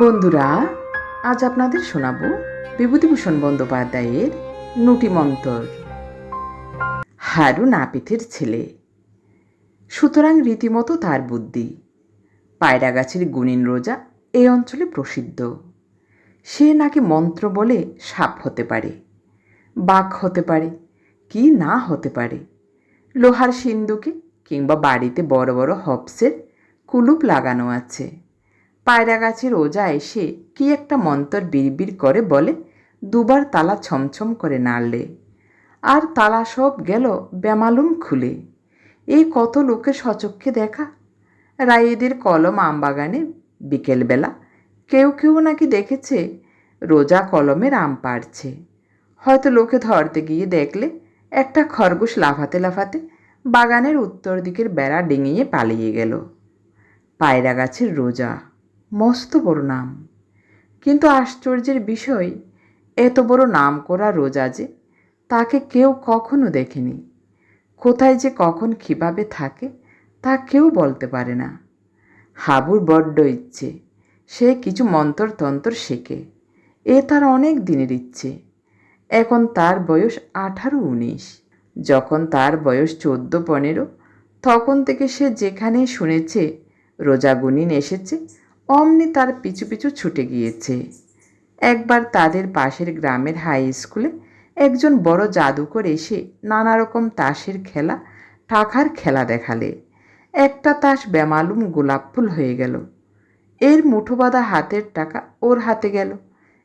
বন্ধুরা, আজ আপনাদের শোনাব বিভূতিভূষণ বন্দ্যোপাধ্যায়ের নুটি মন্তর। হারু নাপিতের ছেলে। সুতরাং রীতিমতো তার বুদ্ধি। পায়রা গাছের গুণিন রোজা এই অঞ্চলে প্রসিদ্ধ। সে নাকি মন্ত্র বলে সাপ হতে পারে, বাঘ হতে পারে, কি না হতে পারে। লোহার সিন্দুকে কিংবা বাড়িতে বড় বড় হপসের কুলুপ লাগানো আছে। পায়রা গাছের ওজা এসে কি একটা মন্তর বিড়বিড় করে বলে, দুবার তালা ছমছম করে নাড়লে। আর তালা সব গেল বেমালুম খুলে। এই কত লোকের সচক্ষে দেখা? রায়েদের কলম আমবাগানে বিকেলবেলা কেউ কেউ নাকি দেখেছে রোজা কলমের আম পাড়ছে। হয়তো লোকে ধরতে গিয়ে দেখলে একটা খরগোশ লাফাতে লাফাতে বাগানের উত্তর দিকের বেড়া ডিঙিয়ে পালিয়ে গেল। পায়রা গাছের রোজা মস্ত বড় নাম। কিন্তু আশ্চর্যের বিষয়, এত বড় নাম করা রোজা যে তাকে কেউ কখনো দেখেনি। কোথায় যে কখন কীভাবে থাকে তা কেউ বলতে পারে না। হাবুর বড্ড ইচ্ছে, সে কিছু মন্তর তন্তর শেখে। এ তার অনেক দিনের ইচ্ছে। এখন তার বয়স আঠারো উনিশ। যখন তার বয়স চোদ্দ পনেরো, তখন থেকে সে যেখানে শুনেছে রোজাগুনিন এসেছে অমনি তার পিছু পিছু ছুটে গিয়েছে। একবার তাদের পাশের গ্রামের হাই স্কুলে একজন বড় জাদুকর এসে নানা রকম তাসের খেলা, টাকার খেলা দেখালে। একটা তাস বেমালুম গোলাপ ফুল হয়ে গেল। এর মুঠো বাঁধা হাতের টাকা ওর হাতে গেল।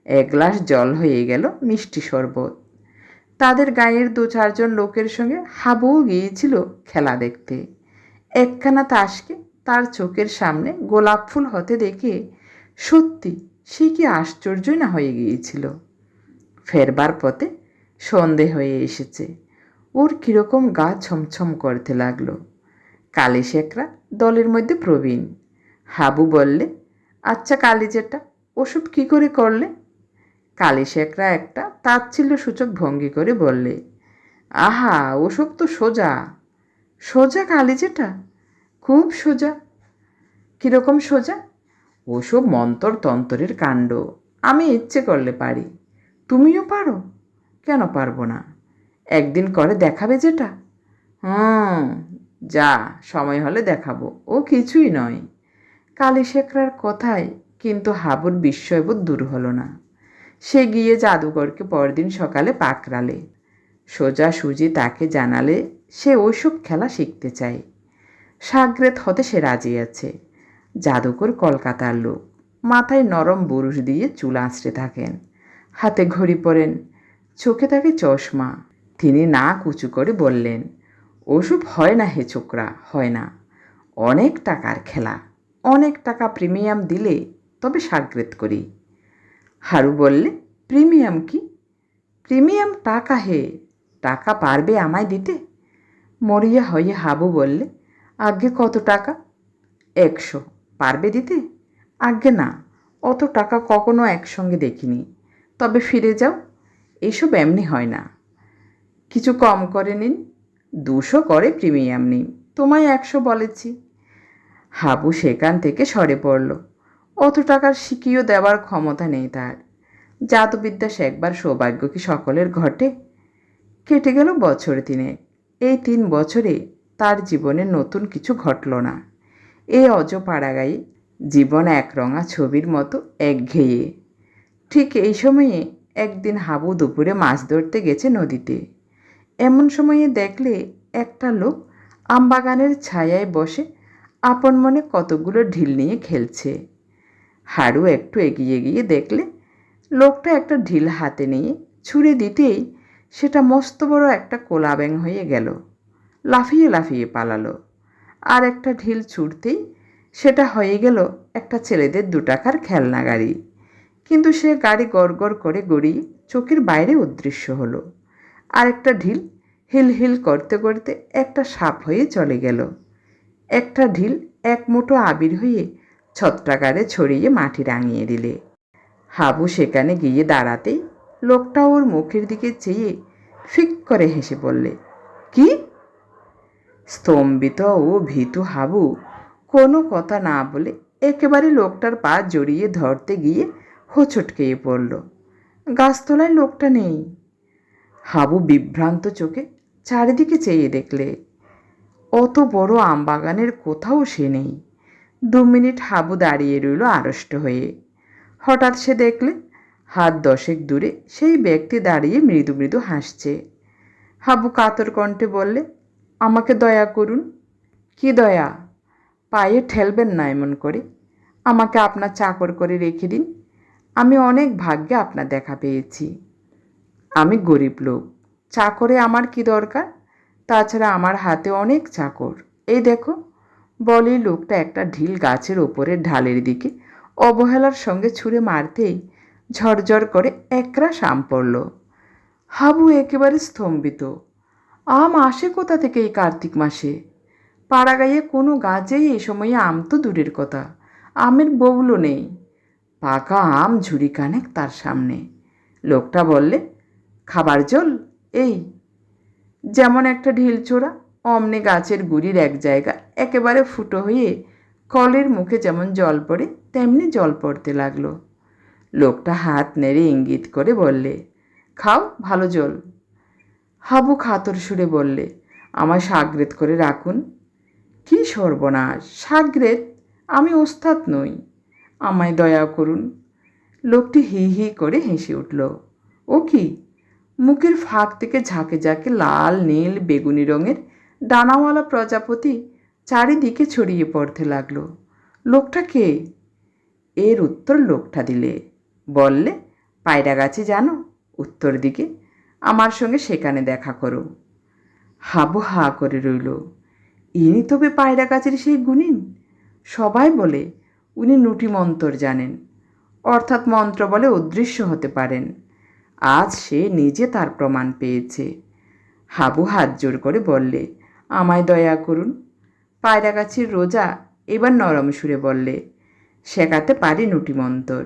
এক গ্লাস জল হয়ে গেল মিষ্টি শরবত। তাদের গায়ের দু চারজন লোকের সঙ্গে হাবুও গিয়েছিল খেলা দেখতে। একখানা তাসকে তার চোখের সামনে গোলাপ ফুল হতে দেখে সত্যি সে কি আশ্চর্যই না হয়ে গিয়েছিল। ফেরবার পথে সন্ধে হয়ে এসেছে। ওর কীরকম গা ছমছম করতে লাগল। কালী শেখরা দলের মধ্যে প্রবীণ। হাবু বললে আচ্ছা কালী যেটা ওসব কী করে করলে? কালী শেখরা একটা তাচ্ছিল্য সূচক ভঙ্গি করে বললে, আহা, ওসব তো সোজা। সোজা কালী যেটা খুব সোজা। কীরকম সোজা? ওসব মন্তর তন্তরের কাণ্ড। আমি ইচ্ছে করলে পারি। তুমিও পারো? কেন পারব না? একদিন করে দেখাবে যেটা? হুম, যা, সময় হলে দেখাবো। ও কিছুই নয়। কালী শেখরার কথায় কিন্তু হাবুর বিস্ময়বোধ দূর হলো না। সে গিয়ে জাদুকরকে পরদিন সকালে পাকড়ালে। সোজা সুজি তাকে জানালে সে ওইসব খেলা শিখতে চায়। সাগ্রেত হতে সে রাজি আছে। জাদুকর কলকাতার লোক। মাথায় নরম বুরুষ দিয়ে চুল আঁচড়ে থাকেন। হাতে ঘড়ি পরেন। চোখে থাকে চশমা। তিনি না কুচু করে বললেন, ওসব হয় না হে ছোকরা, হয় না। অনেক টাকার খেলা। অনেক টাকা প্রিমিয়াম দিলে তবে সাগ্রেত করি। হারু বললে, প্রিমিয়াম কি? প্রিমিয়াম টাকা হে। টাকা পারবে আমায় দিতে? মরিয়া হয়ে হাবু বললে আগে কত টাকা? একশো। পারবে দিতে? আগে না, অত টাকা কখনো একসঙ্গে দেখিনি। তবে ফিরে যাও, এসব এমনি হয় না। কিছু কম করে নিন, দুশো করে প্রিমিয়াম নিন। তোমায় একশো বলেছি। হাবু সেখান থেকে সরে পড়ল। অত টাকার শিখিও দেওয়ার ক্ষমতা নেই তার। জাতবিদ্যা শেখবার সৌভাগ্য কি সকলের ঘটে? কেটে গেল বছর তিনে এই তিন বছরে তার জীবনে নতুন কিছু ঘটল না। এই অজ পাড়াগায়ে জীবন একরঙা ছবির মতো একঘেয়ে। ঠিক এই সময়ে একদিন হাবু দুপুরে মাছ ধরতে গেছে নদীতে। এমন সময়ে দেখলে একটা লোক আমবাগানের ছায়ায় বসে আপন মনে কতগুলো ঢিল নিয়ে খেলছে। হাড়ু একটু এগিয়ে গিয়ে দেখলে লোকটা একটা ঢিল হাতে নিয়ে ছুঁড়ে দিতেই সেটা মস্ত বড় একটা কোলা ব্যাং হয়ে গেল। লাফিয়ে লাফিয়ে পালালো। আর একটা ঢিল ছুটতেই সেটা হয়ে গেল একটা ছেলেদের দু টাকার খেলনা গাড়ি। কিন্তু সে গাড়ি গড় করে গড়িয়ে চোখের বাইরে অদৃশ্য হলো। আর একটা ঢিল হিল হিল করতে করতে একটা সাপ হয়ে চলে গেল। একটা ঢিল এক মুঠো আবির হয়ে ছত্রাকারে ছড়িয়ে মাটি রাঙিয়ে দিলে। হাবু সেখানে গিয়ে দাঁড়াতেই লোকটা ওর মুখের দিকে চেয়ে ফিক করে হেসে বললে, কি? স্তম্ভিত ও ভীতু হাবু। কোনো কথা না বলে একেবারে লোকটার পা জড়িয়ে ধরতে গিয়ে হোঁচট খেয়ে পড়ল। গাছতলায় লোকটা নেই। হাবু বিভ্রান্ত চোখে চারিদিকে চেয়ে দেখলে, অত বড় আমবাগানের কোথাও সে নেই। দু মিনিট হাবু দাঁড়িয়ে রইল আড়ষ্ট হয়ে। হঠাৎ সে দেখলে, হাত দশেক দূরে সেই ব্যক্তি দাঁড়িয়ে মৃদু মৃদু হাসছে। হাবু কাতর কণ্ঠে বললে আমাকে দয়া করুন। কি দয়া? পায়ে ঠেলবেন না এমন করে। আমাকে আপনার চাকর করে রেখে দিন। আমি অনেক ভাগ্যে আপনার দেখা পেয়েছি। আমি গরিব লোক। চাকরে আমার কি দরকার? তাছাড়া আমার হাতে অনেক চাকর। এই দেখো বলেই লোকটা একটা ঢিল গাছের ওপরের ঢালের দিকে অবহেলার সঙ্গে ছুঁড়ে মারতেই ঝরঝর করে একরা শাম পড়ল। হাবু একেবারে স্তম্ভিত। আম আসে কোথা থেকে এই কার্তিক মাসে? পাড়া গাইয়ে কোনো গাছেই এই সময়ে আম তো দূরের কথা। আমের বউলো নেই। পাকা আম ঝুড়ি কানেক তার সামনে। লোকটা বললে, খাবার জল? এই। যেমন একটা ঢিল ছোড়া, অমনি গাছের গুড়ির এক জায়গা একেবারে ফুটো হয়ে কলের মুখে যেমন জল পড়ে, তেমনি জল পড়তে লাগল। লোকটা হাত নেড়ে ইঙ্গিত করে বললে, খাও, ভালো জল। হাবু খাতর সুরে বললে, আমায় সাগরেত করে রাখুন? কি সর্বনাশ, সাগরেত, আমি ওস্তাদ নই। আমায় দয়া করুন। লোকটি হি হি করে হেসে উঠল। ও কি? মুখের ফাঁক থেকে ঝাঁকে ঝাঁকে লাল, নীল, বেগুনি রঙের ডানাওয়ালা প্রজাপতি চারিদিকে ছড়িয়ে পড়তে লাগল। লোকটা কে? এর উত্তর লোকটা দিলে। বললে, পায়রা গাছে জানো, উত্তর দিকে আমার সঙ্গে সেখানে দেখা করো। হাবু হা করে রইল। ইনি তবে পায়রা গাছের সেই গুণিন? সবাই বলে, উনি নুটি মন্তর জানেন। অর্থাৎ মন্ত্র বলে অদৃশ্য হতে পারেন। আজ সে নিজে তার প্রমাণ পেয়েছে। হাবু হাত জোর করে বললে, আমায় দয়া করুন। পায়রা গাছের রোজা এবার নরম সুরে বললে, শেখাতে পারি নুটি মন্তর।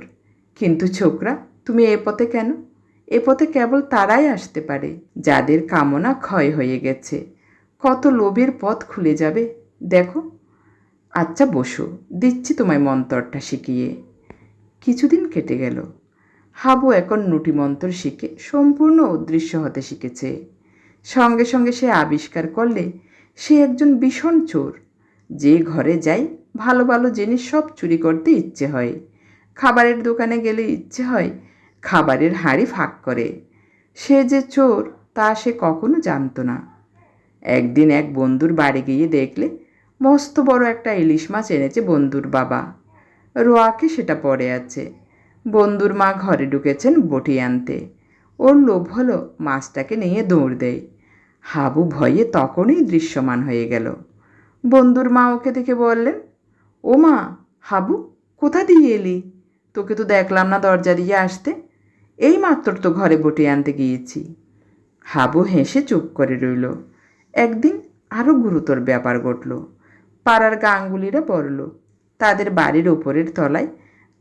কিন্তু ছোকরা, তুমি এ পথে কেন? এ পথে কেবল তারাই আসতে পারে, যাদের কামনা ক্ষয় হয়ে গেছে। কত লোভের পথ খুলে যাবে, দেখো। আচ্ছা বসো, দিচ্ছি তোমায় মন্তরটা শিখিয়ে। কিছুদিন কেটে গেল। হাবু এখন নুটি মন্তর শিখে সম্পূর্ণ অদৃশ্য হতে শিখেছে। সঙ্গে সঙ্গে সে আবিষ্কার করলে সে একজন ভীষণ চোর। যে ঘরে যাই, ভালো ভালো জিনিস সব চুরি করতে ইচ্ছে হয়। খাবারের দোকানে গেলে ইচ্ছে হয় খাবারের হাঁড়ি ফাঁক করে। সে যে চোর, তা সে কখনো জানতো না। একদিন এক বন্ধুর বাড়ি গিয়ে দেখলে, মস্ত বড় একটা ইলিশ মাছ এনেছে বন্ধুর বাবা। রোয়াকে সেটা পড়ে আছে। বন্ধুর মা ঘরে ঢুকেছেন বটি আনতে। ওর লোভ হলো মাছটাকে নিয়ে দৌড় দেয়। হাবু ভয়ে তখনই দৃশ্যমান হয়ে গেল। বন্ধুর মা ওকে দেখে বললেন, ও মা, হাবু, কোথা দিয়ে এলি? তোকে তো দেখলাম না দরজা দিয়ে আসতে। এই মাত্র তো ঘরে বটি আনতে গিয়েছি। হাবু হেসে চুপ করে রইল। একদিন আরও গুরুতর ব্যাপার ঘটল। পাড়ার গাঙ্গুলিরা পড়ল তাদের বাড়ির ওপরের তলায়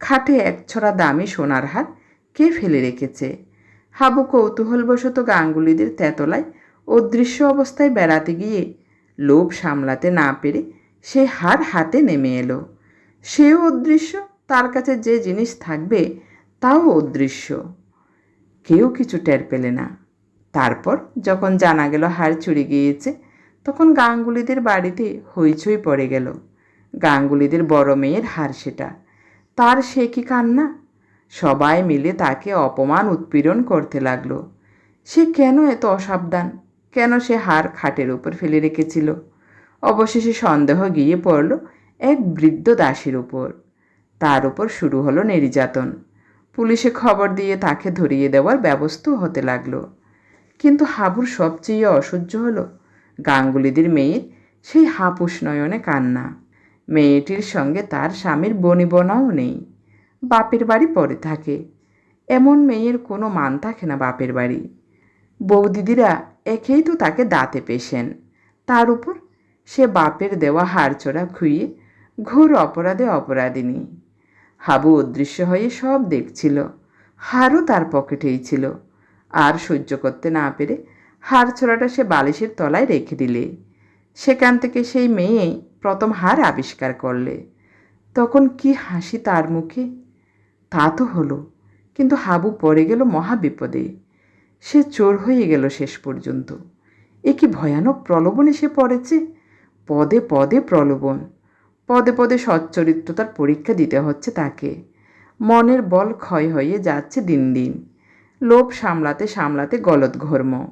খাটে এক ছড়া দামি সোনার হার কে ফেলে রেখেছে? হাবু কৌতূহলবশত গাঙ্গুলিদের তেতলায় অদৃশ্য অবস্থায় বেড়াতে গিয়ে লোভ সামলাতে না পেরে সে হার হাতে নেমে এলো। সেও অদৃশ্য, তার কাছে যে জিনিস থাকবে তাও অদৃশ্য। কেউ কিছু টের পেলে না। তারপর যখন জানা গেল হার চুরি গিয়েছে, তখন গাঙ্গুলিদের বাড়িতে হইচই পড়ে গেল। গাঙ্গুলিদের বড় মেয়ের হার সেটা। তার সে কি কান্না? সবাই মিলে তাকে অপমান, উৎপীড়ন করতে লাগল। সে কেন এত অসাবধান? কেন সে হার খাটের উপর ফেলে রেখেছিল? অবশেষে সন্দেহ গিয়ে পড়ল এক বৃদ্ধ দাসীর উপর। তার উপর শুরু হলো নির্যাতন। পুলিশে খবর দিয়ে তাকে ধরিয়ে দেওয়ার ব্যবস্থাও হতে লাগল। কিন্তু হাবুর সবচেয়ে অসহ্য হলো গাঙ্গুলিদের মেয়ের সেই হাপুস নয়নে কান্না। মেয়েটির সঙ্গে তার স্বামীর বনিবনাও নেই। বাপের বাড়ি পড়ে থাকে। এমন মেয়ের কোনো মান থাকে না বাপের বাড়ি। বৌদিদিরা একেই তো তাকে দাঁতে পেশেন। তার উপর সে বাপের দেওয়া হাড়চড়া খুইয়ে ঘোর অপরাধে অপরাধিনী। হাবু অদৃশ্য হয়ে সব দেখছিল। হারও তার পকেটেই ছিল। আর সহ্য করতে না পেরে হার ছোড়াটা সে বালিশের তলায় রেখে দিলে। সেখান থেকে সেই মেয়ে প্রথম হার আবিষ্কার করলে। তখন কি হাসি তার মুখে? তা তো হলো, কিন্তু হাবু পড়ে গেল মহাবিপদে। সে চোর হয়ে গেল শেষ পর্যন্ত। এ কি ভয়ানক প্রলোভন এসে পড়েছে? পদে পদে প্রলোভন। পদে পদে সচ্চরিত্রতার পরীক্ষা দিতে হচ্ছে তাকে। মনের বল ক্ষয় হয়ে যাচ্ছে দিন দিন। লোভ সামলাতে সামলাতে গলদ ঘর্ম।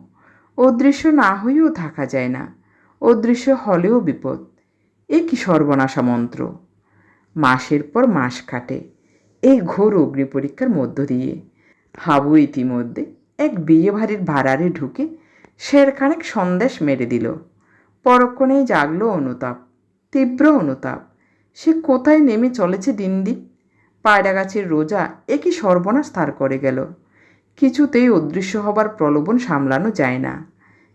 অদৃশ্য না হয়েও থাকা যায় না। অদৃশ্য হলেও বিপদ। এ কি সর্বনাশা মন্ত্র? মাসের পর মাস কাটে। এই ঘোর অগ্নি পরীক্ষার মধ্য দিয়ে। হাবু ইতিমধ্যে এক বিয়ে বাড়ির ভাড়ারে ঢুকে শেরখানেক সন্দেশ মেরে দিল। পরক্ষণেই জাগলো অনুতাপ তীব্র অনুতাপ। সে কোথায় নেমে চলেছে দিন দিন পায়রা গাছের রোজা একই সর্বনাশ তার করে গেল। কিছুতেই অদৃশ্য হবার প্রলোভন সামলানো যায় না।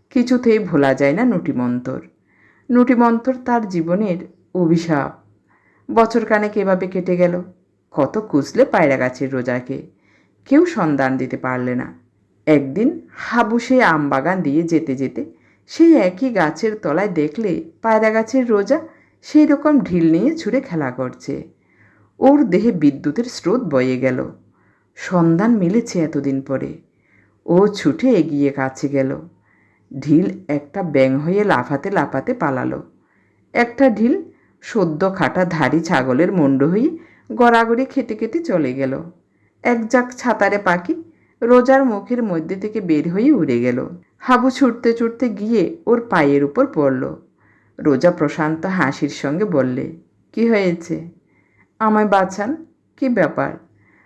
কিছুতেই ভোলা যায় না নটিমন্তর। নটিমন্তর তার জীবনের অভিশাপ। বছর কানেক এভাবে কেটে গেল। কত কুচলে পায়রা গাছের রোজাকে? কেউ সন্ধান দিতে পারলে না। একদিন হাবু সেই আম বাগান দিয়ে যেতে যেতে সেই একই গাছের তলায় দেখলে পায়রা গাছের রোজা সেই রকম ঢিল নিয়ে ছুঁড়ে খেলা করছে। ওর দেহে বিদ্যুতের স্রোত বয়ে গেল। সন্ধান মিলেছে এতদিন পরে। ও ছুটে এগিয়ে কাছে গেল। ঢিল একটা ব্যাং হয়ে লাফাতে লাফাতে পালালো। একটা ঢিল সদ্য খাটা ধাড়ি ছাগলের মুন্ড হয়ে গড়াগড়ি খেতে খেতে চলে গেল। এক যাক ছাতারে পাখি রোজার মুখের মধ্যে থেকে বের হয়ে উড়ে গেল। হাবু ছুটতে ছুটতে গিয়ে ওর পায়ের উপর পড়ল। রোজা প্রশান্ত হাসির সঙ্গে বললে, কি হয়েছে? আমায় বাঁচান? কি ব্যাপার?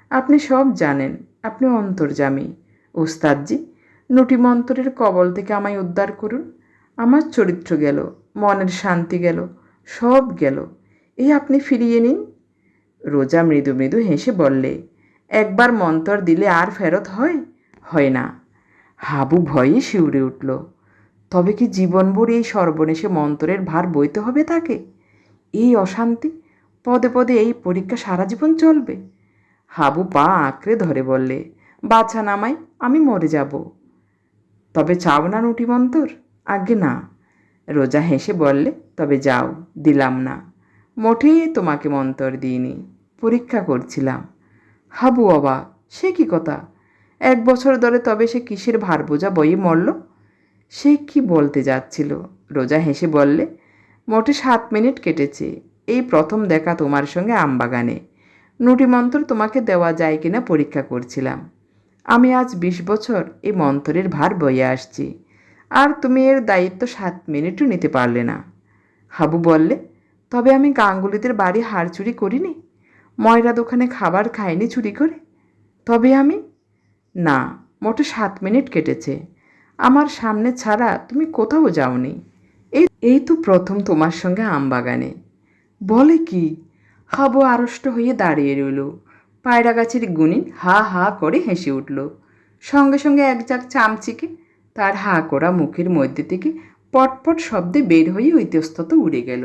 আপনি সব জানেন, আপনি অন্তর্জামী। ওস্তাদজি নটিমন্তরের কবল থেকে আমায় উদ্ধার করুন। আমার চরিত্র গেল, মনের শান্তি গেল, সব গেল। এই আপনি ফিরিয়ে নিন। রোজা মৃদু মৃদু হেসে বললে, একবার মন্তর দিলে আর ফেরত হয়? হয় না। হাবু ভয়ে শিউরে উঠল। তবে কি জীবনভর এই সর্বনেশে মন্তরের ভার বইতে হবে তাকে? এই অশান্তি, পদে পদে এই পরীক্ষা সারা জীবন চলবে। হাবু পা আঁকড়ে ধরে বললে, বাছা নামাই, আমি মরে যাব। তবে চাও না নুটি মন্তর? আগে না। রোজা হেসে বললে, তবে যাও, দিলাম না। মোটেই তোমাকে মন্তর দিইনি, পরীক্ষা করছিলাম। হাবু বাবা সে কি কথা? এক বছর ধরে তবে সে কিসের ভার বোঝা বইয়ে মরল? সে কি বলতে যাচ্ছিল? রোজা হেসে বললে, মোটে সাত মিনিট কেটেছে। এই প্রথম দেখা তোমার সঙ্গে আমবাগানে। নুটি মন্তর তোমাকে দেওয়া যায় কিনা পরীক্ষা করছিলাম। আমি আজ বিশ বছর এই মন্তরের ভার বয়ে আসছি। আর তুমি এর দায়িত্ব সাত মিনিটও নিতে পারলে না। হাবু বললে, তবে আমি গাঙ্গুলিদের বাড়ি হাড় চুরি করিনি? ময়রা দোকানে খাবার খাইনি চুরি করে? তবে আমি? না, মোটে সাত মিনিট কেটেছে। আমার সামনে ছাড়া তুমি কোথাও যাওনি। এই এই তো প্রথম তোমার সঙ্গে আমবাগানে। বলে কি? হাবু আড়ষ্ট হয়ে দাঁড়িয়ে রইল। পায়রা গাছের গুণিন হা হা করে হেসে উঠল। সঙ্গে সঙ্গে এক যাক চামচিকে তার হা করা মুখের মধ্যে থেকে পটপট শব্দে বের হয়ে ইতস্তত উড়ে গেল।